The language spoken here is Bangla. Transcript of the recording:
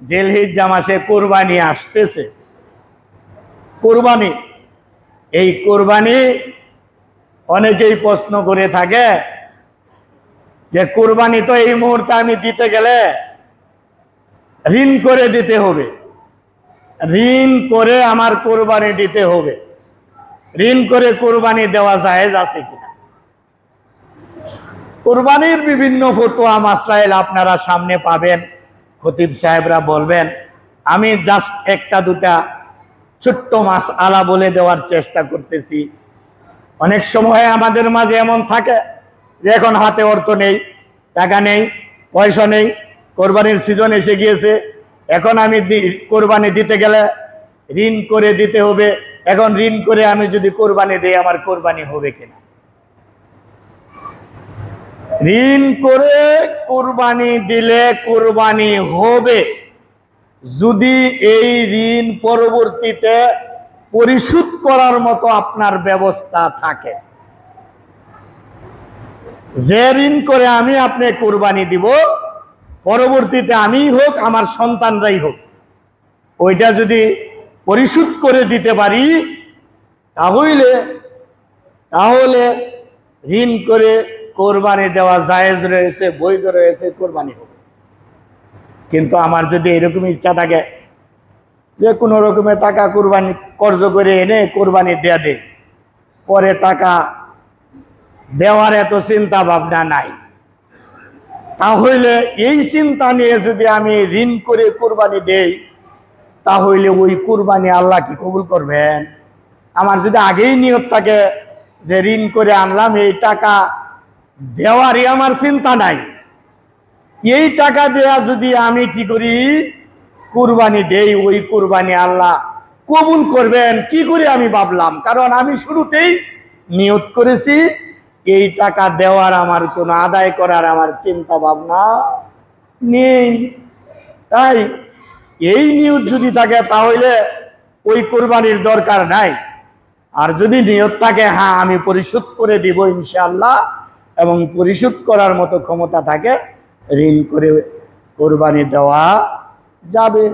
জেলহিজ্জা মাসে কোরবানি আসতেছে। কোরবানি। এই কোরবানি অনেকেই প্রশ্ন করে থাকে যে কোরবানি তো এই মুহূর্তে আমি দিতে গেলে ঋণ করে দিতে হবে। ঋণ করে আমার কোরবানি দিতে হবে। ঋণ করে কোরবানি দেওয়া জায়েজ আছে কিনা? কোরবানির বিভিন্ন ফতোয়া মাসলাইল আপনারা সামনে পাবেন। খতিব সাহেবরা বলবেন, আমি জাস্ট একটা দুটা ছোট্ট মাস আলা বলে দেওয়ার চেষ্টা করতেছি। অনেক সময় আমাদের মাঝে এমন থাকে যে এখন হাতে অর্থ নেই, টাকা নেই, পয়সা নেই, কোরবানির সিজন এসে গিয়েছে। এখন আমি কোরবানি দিতে গেলে ঋণ করে দিতে হবে। এখন ঋণ করে আমি যদি কোরবানি দিই, আমার কোরবানি হবে কিনা? ঋণ করে কোরবানি দিলে কোরবানি হবে। যদি এই ঋণ পরবর্তীতে পরিশোধ করার মতো আপনার ব্যবস্থা থাকে। যে ঋণ করে আমি আপনি কোরবানি দিব, পরবর্তীতে আমিই হোক, আমার সন্তানরাই হোক, ওইটা যদি পরিশোধ করে দিতে পারি, তাহলে তাহলে ঋণ করে কোরবানি দেওয়া জায়েজ রয়েছে, বৈধ রয়েছে, কোরবানি হবে। কিন্তু আমার যদি এরকম ইচ্ছা থাকে, যে কোনো রকমের টাকা কোরবানি, কর্জ করে এনে কোরবানি দেয়া দে পরে টাকা দেওয়ার এত চিন্তা ভাবনা নাই। তাহলে এই চিন্তা নিয়ে যদি আমি ঋণ করে কোরবানি দেই, তাহলে ওই কোরবানি আল্লাহ কি কবুল করবেন? আমার যদি আগেই নিয়ত থাকে যে ঋণ করে আনলাম, এই টাকা দেওয়ারই আমার চিন্তা নাই। এই টাকা দেয়া যদি আমি কি করি, কুরবানি দেই, ওই কুরবানি আল্লাহ কবুল করবেন, কি করে আমি ভাবলাম? কারণ আমি শুরুতেই নিয়ত করেছি, এই টাকা দেওয়ার আমার কোনো আদায় করার আমার চিন্তা ভাবনা নেই। তাই এই নিয়ত যদি থাকে, তাহলে ওই কোরবানির দরকার নাই। আর যদি নিয়ত থাকে হ্যাঁ আমি পরিশোধ করে দিব ইনশাআল্লাহ। এবং পরিশোধ করার মতো ক্ষমতা থাকে ঋণ করে কোরবানি দেওয়া যাবে।